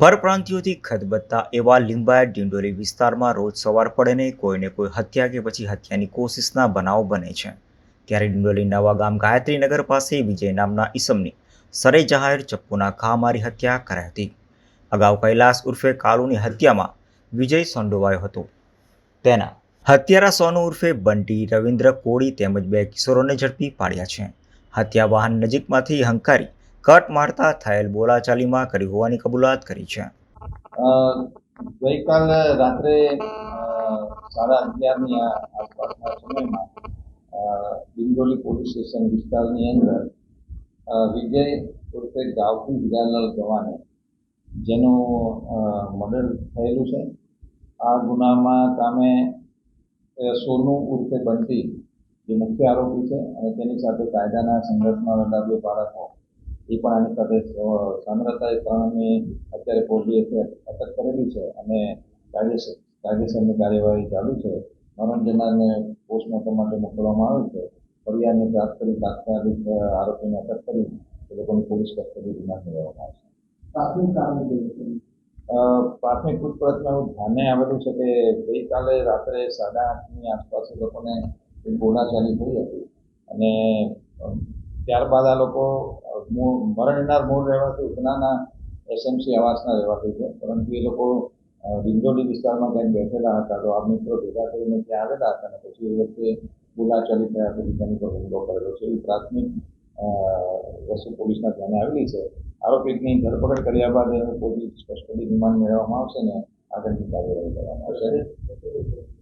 પરપ્રાંતિયોથી ખદબદતા એવા લિંબાયત ડિંડોરી વિસ્તારમાં રોજ સવાર પડે ને કોઈને કોઈ હત્યા કે પછી હત્યાની કોશિશના બનાવ બને છે. ત્યારે ડિંડોલી નવા ગામ ગાયત્રીનગર પાસે વિજય નામના ઈસમની સરે જાહેર ચપ્પુના ઘા મારી હત્યા કરાઈ હતી. અગાઉ કૈલાસ ઉર્ફે કાલુની હત્યામાં વિજય સંડોવાયો હતો. તેના હત્યારા સોનુ ઉર્ફે બંટી રવિન્દ્ર કોળી તેમજ બે કિશોરોને ઝડપી પાડ્યા છે. હત્યા વાહન નજીકમાંથી હંકારી કટ મારતા થયેલ બોલાચાલીમાં કરી હોવાની કબૂલાત કરી છે. ગઈકાલ રાત્રે સાડા અગિયારની આસપાસના સમયમાં બિંદોલી પોલીસ સ્ટેશન વિસ્તારની અંદર વિજય ઉર્ફે ગાવથી હિરાલાલ ગવાને જેનું મર્ડર થયેલું છે, આ ગુનામાં કામે સોનું ઉર્ફે બંટી જે મુખ્ય આરોપી છે અને તેની સાથે કાયદાના સંઘર્ષમાં રહેલા બે બાળકો એ પણ આની સાથે અ, સામેલ અમે એ અત્યારે પોલીસે અટક કરેલી છે અને કાયદેસર કાયદેસરની કાર્યવાહી ચાલુ છે. મરણ જનારને પોસ્ટમોર્ટમ માટે મોકલવામાં આવે છે. ફરિયાદને પ્રાપ્ત કરી તાત્કાલિક આરોપીને અટક કરી એ લોકોની પોલીસ કસ્ટડી રિમાન્ડ લેવામાં આવશે પ્રાથમિક પ્રાથમિક પૂછપરછમાં એવું ધ્યાને આવેલું છે કે ગઈકાલે રાત્રે સાડા આઠની આસપાસ એ લોકોને બોલાચાલી થઈ હતી. અને ત્યારબાદ આ લોકો મૂળ મરણનાર મૂળ રહેવાથી ઉધનાના એસએમસી આવાસના રહેવાસી છે. પરંતુ એ લોકો ડિંડોલી વિસ્તારમાં ક્યાંક બેઠેલા હતા. તો આ મિત્રો ભેગા થઈને ત્યાં આવેલા હતા અને પછી એ વખતે બોલાચાલી થયા પછી તેની પર હુમલો કરેલો છે. એવી પ્રાથમિક વસ્તુ પોલીસના ધ્યાને આવેલી છે. આરોપીની ધરપકડ કર્યા બાદ એને પોલીસ કસ્ટડી રિમાન્ડ મેળવવામાં આવશે ને આગળની કાર્યવાહી કરવામાં આવશે.